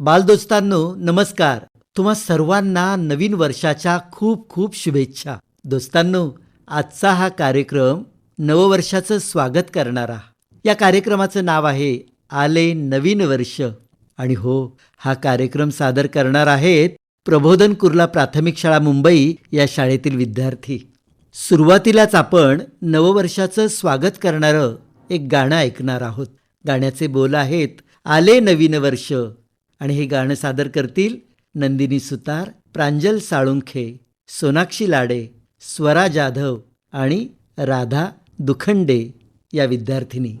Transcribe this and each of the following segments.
बालदोस्तांनो नमस्कार. तुम्हा सर्वांना नवीन वर्षाच्या खूप खूप शुभेच्छा. दोस्तांनो आजचा हा कार्यक्रम नववर्षाचं स्वागत करणारा. या कार्यक्रमाचं नाव आहे आले नवीन वर्ष. आणि हो हा कार्यक्रम सादर करणार आहेत प्रबोधन कुर्ला प्राथमिक शाळा मुंबई या शाळेतील विद्यार्थी. सुरुवातीलाच आपण नववर्षाचं स्वागत करणारं एक गाणं ऐकणार आहोत. गाण्याचे बोल आहेत आले नवीन वर्ष. आणि हे गाणं सादर करतील नंदिनी सुतार प्रांजल साळुंखे सोनाक्षी लाडे स्वरा जाधव आणि राधा दुखंडे या विद्यार्थिनी.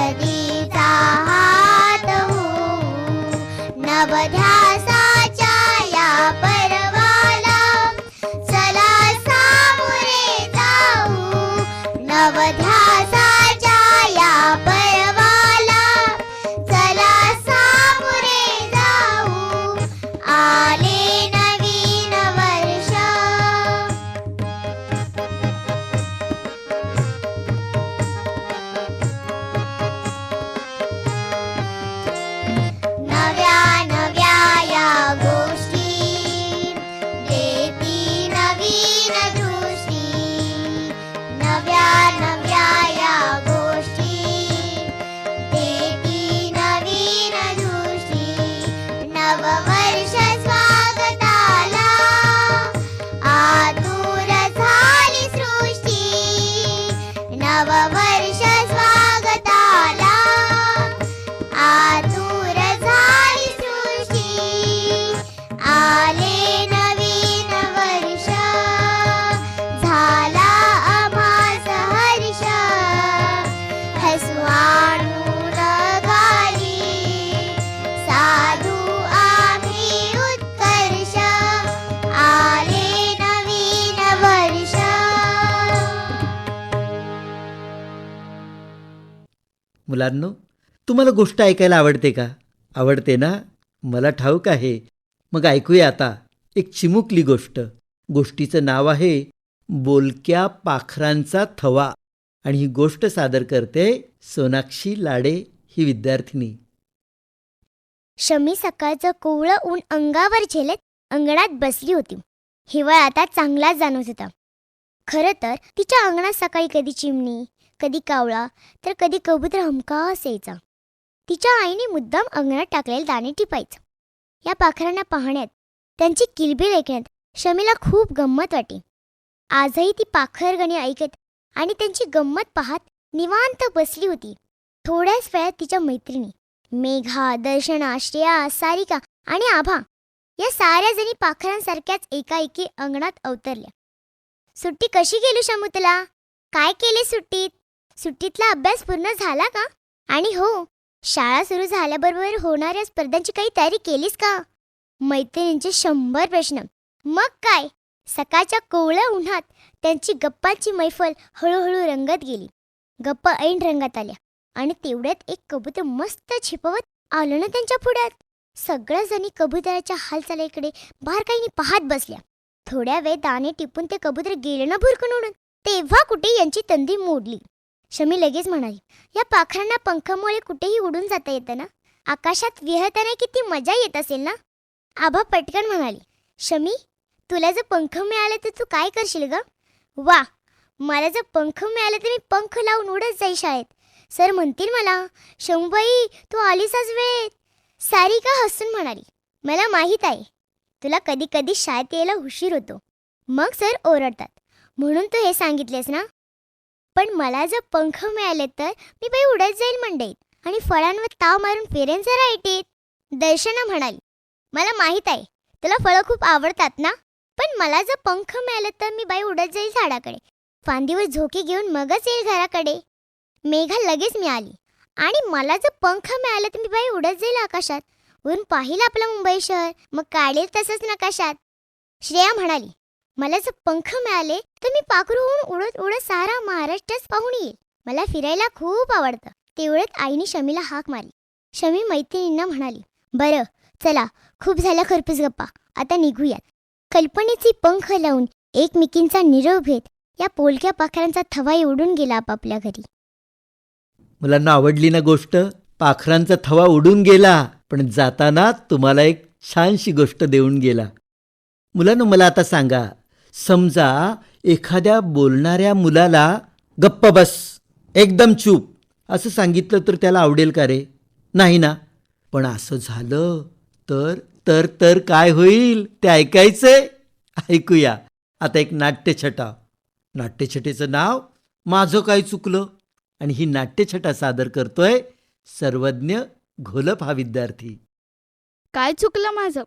Daddy. मुलांनो तुम्हाला गोष्ट ऐकायला आवडते का? आवडते ना? मला ठाऊक आहे. मग ऐकूया आता एक चिमुकली गोष्ट. गोष्टीचं नाव आहे बोलक्या पाखरांचा थवा. आणि ही गोष्ट सादर करते सोनाक्षी लाडे ही विद्यार्थिनी. शमी सकाळचं कोवळं ऊन अंगावर झेलत अंगणात बसली होती. हिवाळा आता चांगलाच जाणवत होता. खरं तर तिच्या अंगणात सकाळी कधी चिमणी कधी कावळा तर कधी कबूतर हमखास यायचा तिच्या आईने मुद्दाम अंगणात टाकलेले दाणे टिपायचं. या पाखरांना पाहण्यात त्यांची किलबिल ऐकण्यात शमीला खूप गंमत वाटे आजही ती पाखरगणी ऐकत आणि त्यांची गंमत पाहत निवांत बसली होती. थोड्याच वेळात तिच्या मैत्रिणी मेघा दर्शना श्रेया सारिका आणि आभा या साऱ्या जणी पाखरांसारख्याच एकाएकी अंगणात अवतरल्या. सुट्टी कशी गेली शमुतला? काय केले सुट्टीत? सुट्टीतला अभ्यास पूर्ण झाला का? आणि हो शाळा सुरू झाल्याबरोबर होणाऱ्या स्पर्धांची काही तयारी केलीस का? मैत्रिणींचे शंभर प्रश्न. मग काय? सकाळच्या कोवळ्या उन्हात त्यांची गप्पांची मैफल हळूहळू रंगत गेली. गप्पा ऐन रंगात आल्या आणि तेवढ्यात एक कबूतर मस्त छिपवत आलं ना त्यांच्या पुढ्यात. सगळ्या जणी कबुतराच्या हालचालीकडे बारकाईने पाहत बसल्या. थोड्या वेळ दाणे टिपून ते कबूतर गेलं ना भुरकून उडून तेव्हा कुठे यांची तंदी मोडली? शमी लगेच म्हणाली या पाखरांना पंखामुळे कुठेही उडून जाता येतं ना? आकाशात विहताना किती मजा येत असेल ना? आभा पटकन म्हणाली शमी तुला जर पंख मिळाले तर तू काय करशील ग? वा मला जर पंख मिळाले तर मी पंख लावून उडत जाई शाळेत. सर म्हणतील मला शंभूबाई तू आलीस आज वेळेत सारिका हसून म्हणाली मला माहीत आहे. तुला कधी कधी शाळेत यायला उशीर होतो. मग सर ओरडतात म्हणून तू हे सांगितलेस ना? पण मला जर पंख मिळाले तर मी बाई उडत जाईल मंडईत. आणि फळांवर ताव मारून फिरेन जरा येते दर्शना म्हणाली मला माहीत आहे तुला फळं खूप आवडतात ना? पण मला जर पंख मिळालं तर मी बाई उडत जाईल झाडाकडे. फांदीवर झोके घेऊन मगच येईल घराकडे. मेघा लगेच मिळाली. आणि मला जर पंख मिळालं तर मी बाई उडत जाईल आकाशात. वरून पाहिलं आपलं मुंबई शहर मग काढेल तसंच नकाशात. श्रेया म्हणाली मला जर पंख मिळाले तर मी पाखरूहून उडत उडत सारा महाराष्ट्रच पाहून येईल. मला फिरायला खूप आवडतं. तेवढ्यात आईने शमीला हाक मारली. शमी मैत्रिणींना म्हणाली बरं चला खूप झाल्या खरपूस गप्पा. आता निघूयात. कल्पनेचे पंख लावून एकमेकींचा निरव घेत या पोलक्या पाखरांचा थवाई उडून गेला आपापल्या घरी. मुलांना आवडली ना गोष्ट? पाखरांचा थवा उडून गेला पण जाताना तुम्हाला एक छानशी गोष्ट देऊन गेला. मुलांना मला आता सांगा समजा एखाद्या बोलणाऱ्या मुलाला गप्प बस एकदम चूप असं सांगितलं तर त्याला आवडेल का रे? नाही ना. पण असं झालं तर तर तर काय होईल? ते ऐकायचंय? ऐकूया. आता एक नाट्यछटा. नाट्यछटेचं नाव माझं काय चुकलं? आणि ही नाट्यछटा सादर करतोय सर्वज्ञ घोलप हा विद्यार्थी. काय चुकलं माझं?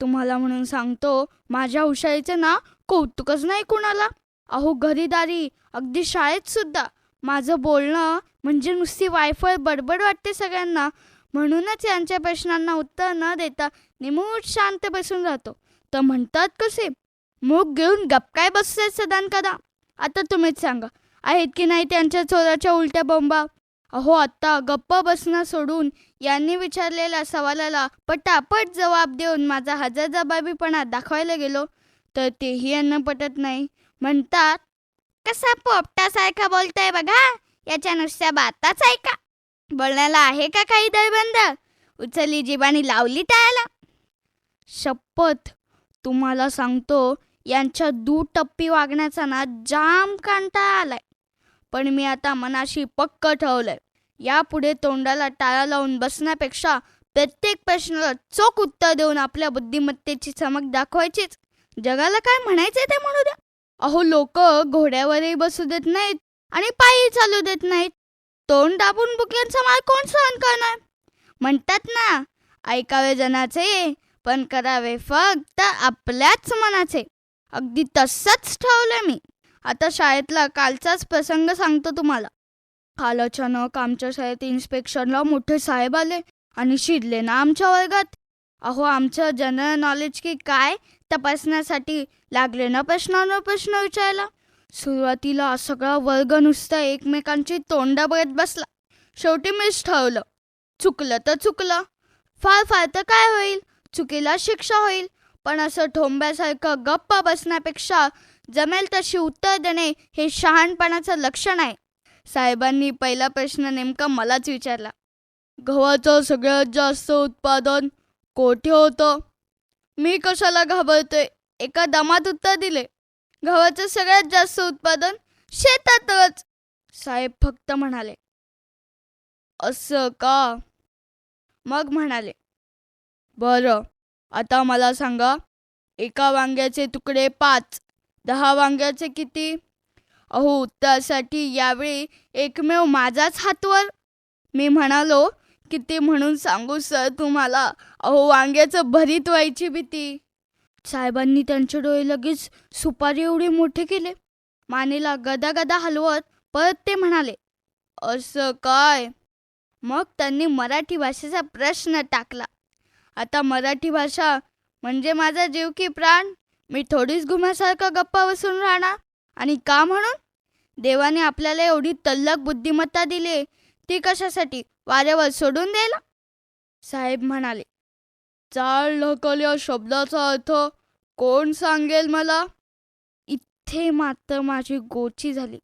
तुम्हाला म्हणून सांगतो माझ्या हुशारीचं ना कौतुकच नाही कुणाला. अहो घरीदारी अगदी शाळेत सुद्धा. माझं बोलणं म्हणजे नुसती वायफळ बडबड वाटते सगळ्यांना. म्हणूनच यांच्या प्रश्नांना उत्तर न देता निमूट शांत बसून राहतो. तर म्हणतात कसे मूग घेऊन गप काय बसते सदान कदा? आता तुम्हीच सांगा. आहेत की नाही त्यांच्या चोराच्या उलट्या बोंबा? अहो आत्ता गप्प बसणं सोडून यांनी विचारलेल्या सवालाला पटापट जबाब देऊन माझा हजर जबाबीपणा दाखवायला गेलो. तर तेही यांना पटत नाही. म्हणतात कसा पोपटासारखा बोलतोय बघा. याच्या नुसत्या बाताच ऐका बोलण्याला आहे का काही दळबंद उचलली जीवानी लावली टाळायला. शपथ. तुम्हाला सांगतो यांच्या दुटप्पी वागण्याचा ना जाम कांटा आलाय. पण मी आता मनाशी पक्क ठेवलंय. यापुढे तोंडाला टाळा लावून बसण्यापेक्षा प्रत्येक प्रश्नाला चोख उत्तर देऊन आपल्या बुद्धिमत्तेची चमक दाखवायचीच. जगाला काय म्हणायचंय ते म्हणू द्या. अहो लोक घोड्यावरही बसू देत नाहीत आणि पायी चालू देत नाहीत. तोंड दाबून बुक्यांचा माल कोण सहन करणार? म्हणतात ना ऐकावे जनाचे पण करावे फक्त आपल्याच मनाचे. अगदी तसंच ठेवलं मी. आता शाळेतला कालचाच प्रसंग सांगतो तुम्हाला. काल अचानक आमच्या शाळेत इन्स्पेक्शनला मोठे साहेब आले आणि शिरले ना आमच्या वर्गात. अहो आमचं जनरल नॉलेज की काय तपासण्यासाठी लागले ना प्रश्नावर प्रश्न विचारायला. सुरुवातीला सगळा वर्ग नुसता एकमेकांची तोंड बघत बसला. शेवटी मीच ठरवलं चुकलं तर चुकलं. फार फार तर काय होईल? चुकीला शिक्षा होईल. पण असं ठोंब्यासारखं गप्पा बसण्यापेक्षा जमेल तशी उत्तर देणे हे शहाणपणाचं लक्षण आहे. साहेबांनी पहिला प्रश्न नेमका मलाच विचारला. गव्हाचं सगळ्यात जास्त उत्पादन कोठे होतं? मी कशाला घाबरतोय? एका दमात उत्तर दिले. गव्हाचं सगळ्यात जास्त उत्पादन शेतातच साहेब फक्त म्हणाले. असं का? मग म्हणाले. बरं आता मला सांगा एका वांग्याचे तुकडे पाच दहा वांग्याचे किती? अहो उत्तरासाठी यावेळी एकमेव माझाच हातवर. मी म्हणालो किती म्हणून सांगू सर तुम्हाला? अहो वांग्याचं भरीत व्हायची भीती. साहेबांनी त्यांचे डोळे लगेच सुपारी एवढे मोठे केले. मानेला गदा गदा हलवत परत ते म्हणाले असं काय? मग त्यांनी मराठी भाषेचा प्रश्न टाकला. आता मराठी भाषा म्हणजे माझा जीव की प्राण. मी थोडीच घुम्यासारखा गप्पा बसून राहणार. आणि का म्हणून? देवाने आपल्याला एवढी तल्लक बुद्धिमत्ता दिली ती कशासाठी? वाऱ्यावर सोडून द्यायला? साहेब म्हणाले चाळ ढकल या शब्दाचा अर्थ कोण सांगेल मला? इथे मात्र माझी गोची झाली.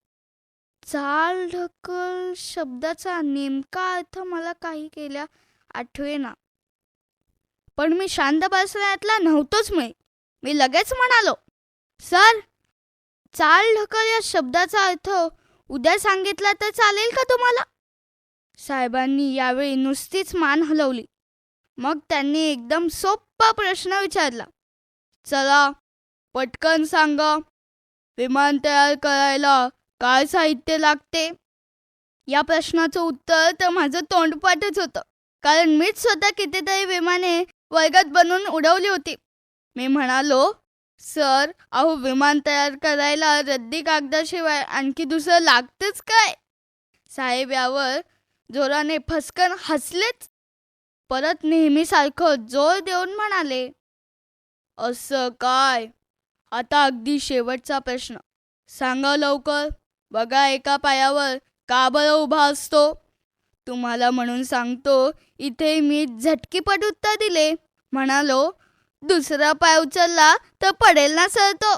चाल ढकल शब्दाचा नेमका अर्थ मला काही केल्या आठवेना. पण मी शांत बसण्यातला नव्हतोच मी. मी लगेच म्हणालो सर चाल ढकल या शब्दाचा अर्थ उद्या सांगितला तर चालेल का तुम्हाला? साहेबांनी यावेळी नुसतीच मान हलवली. मग त्यांनी एकदम सोप्पा प्रश्न विचारला. चला पटकन सांगा विमान तयार करायला काय साहित्य लागते? या प्रश्नाचं उत्तर तर माझं तोंडपाठच होतं. कारण मीच स्वतः कितीतरी विमाने वर्गात बनवून उडवली होती. मी म्हणालो सर अहो विमान तयार करायला रद्दी कागदाशिवाय आणखी दुसरं लागतंच काय? साहेब यावर जोराने फसकन हसलेच. परत नेहमीसारखं जोर देऊन म्हणाले असं काय? आता अगदी शेवटचा प्रश्न. सांगा लवकर. बघा एका पायावर का बरं उभा असतो? तुम्हाला म्हणून सांगतो इथे मी झटकीपट उत्तर दिले. म्हणालो दुसरा पाय उचलला तर पडेल ना सर तो.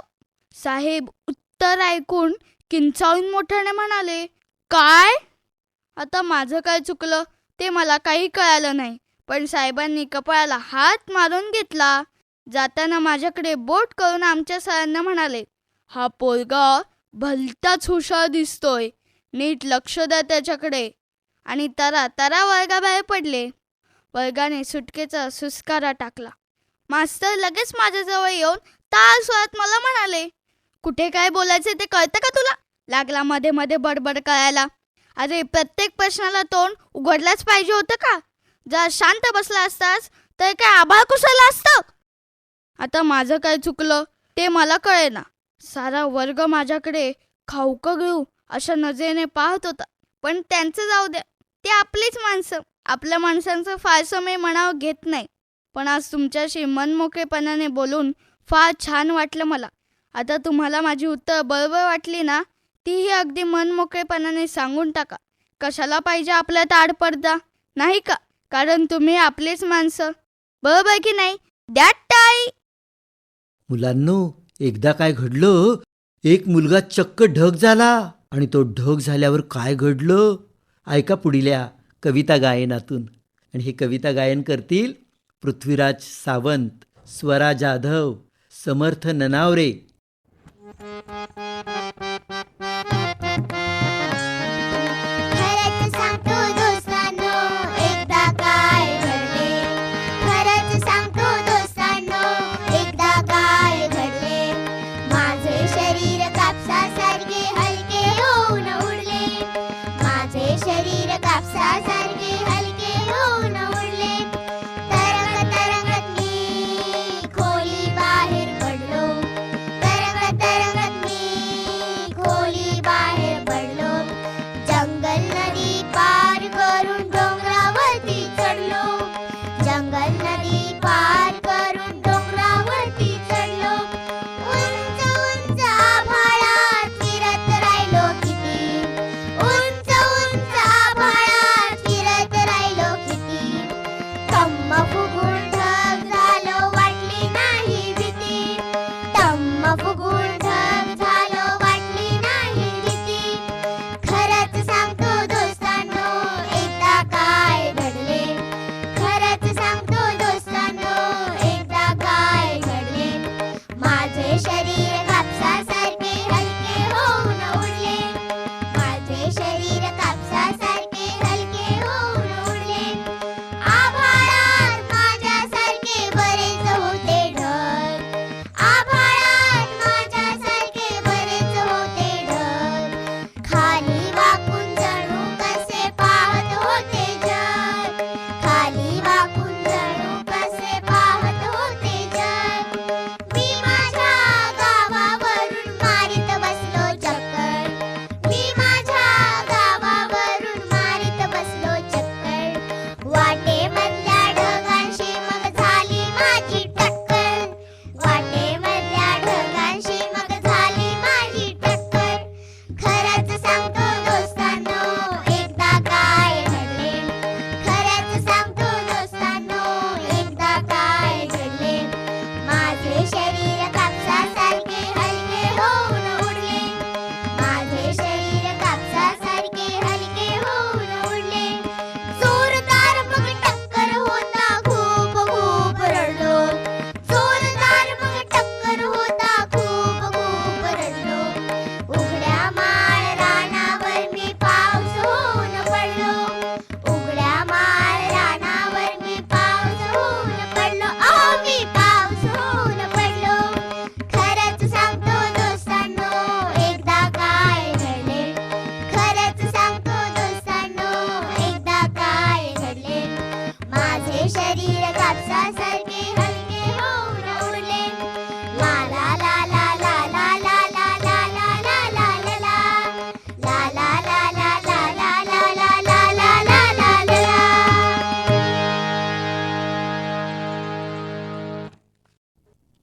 साहेब उत्तर ऐकून किंचाळून मोठ्याने म्हणाले काय? आता माझं काय चुकलं? ते मला काही कळालं नाही. पण साहेबांनी कपाळाला हात मारून घेतला. जाताना माझ्याकडे बोट करून आमच्या सरांना म्हणाले हा पोरगा भलताच हुशार दिसतोय. नीट लक्ष द्या त्याच्याकडे. आणि तरा तरा वर्गाबाहेर पडले. वर्गाने सुटकेचा सुस्कारा टाकला. मास्तर लगेच माझ्याजवळ येऊन ताल स्वरात मला म्हणाले कुठे काय बोलायचे ते कळतं का तुला? लागला मध्ये मध्ये बडबड कळायला अरे प्रत्येक प्रश्नाला तोंड उघडलाच पाहिजे होतं का? जर शांत बसला असतास तर काय आभाळ कुसळला असतं? आता माझं काय चुकलं ते मला कळेना. सारा वर्ग माझ्याकडे खाऊक घेऊ अशा नजरेने पाहत होता. पण त्यांचं जाऊ द्या ते आपलीच माणसं. आपल्या माणसांचं फारसं मी म्हणावं घेत नाही. पण आज तुमच्याशी मनमोकळेपणाने बोलून फार छान वाटलं मला. आता तुम्हाला माझी उत्तर बरोबर वाटली ना तीही अगदी मनमोकळेपणाने सांगून टाका. कशाला पाहिजे आपल्या ताडपडदा नाही का? कारण तुम्ही आपलेच माणसं. बरोबर की नाही? द्या टाळी मुलांनो एकदा काय घडलं? एक मुलगा चक्क ढग झाला आणि तो ढग झाल्यावर काय घडलं? ऐका पुढील्या कविता गायनातून. आणि हे कविता गायन करतील पृथ्वीराज सावंत स्वरा जाधव समर्थ ननावरे.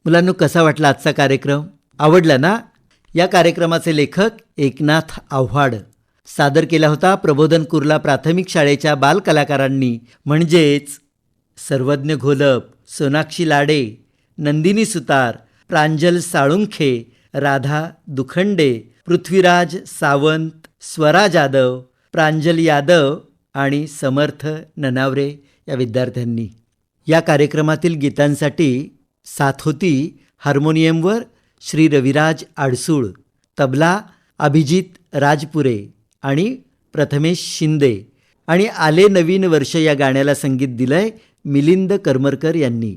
मुलांनो कसा वाटला आजचा कार्यक्रम? आवडला ना? या कार्यक्रमाचे लेखक एकनाथ आव्हाड. सादर केला होता प्रबोधन कुर्ला प्राथमिक शाळेच्या बालकलाकारांनी. म्हणजेच सर्वज्ञ घोलप सोनाक्षी लाडे नंदिनी सुतार प्रांजल साळुंखे राधा दुखंडे पृथ्वीराज सावंत स्वरा जाधव प्रांजल यादव आणि समर्थ ननावरे या विद्यार्थ्यांनी. या कार्यक्रमातील गीतांसाठी साथ होती हार्मोनियमवर श्री रविराज आडसूळ तबला अभिजित राजपुरे आणि प्रथमेश शिंदे. आणि आले नवीन वर्ष या गाण्याला संगीत दिलंय मिलिंद करमरकर यांनी.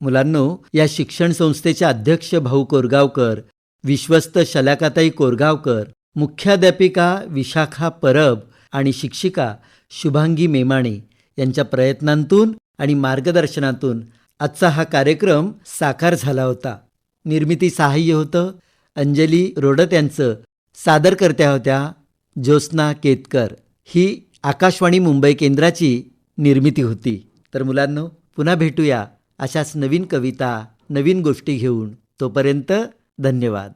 मुलांनो या शिक्षण संस्थेचे अध्यक्ष भाऊ कोरगावकर विश्वस्त शलाकाताई कोरगावकर मुख्याध्यापिका विशाखा परब आणि शिक्षिका शुभांगी मेमाणे यांच्या प्रयत्नांतून आणि मार्गदर्शनातून आजचा हा कार्यक्रम साकार झाला होता. निर्मिती सहाय्य होतं अंजली रोडत यांचं सादरकर्त्या होत्या ज्योत्स्ना केतकर. ही आकाशवाणी मुंबई केंद्राची निर्मिती होती. तर मुलांनो पुन्हा भेटूया अशाच नवीन कविता नवीन गोष्टी घेऊन. तोपर्यंत धन्यवाद.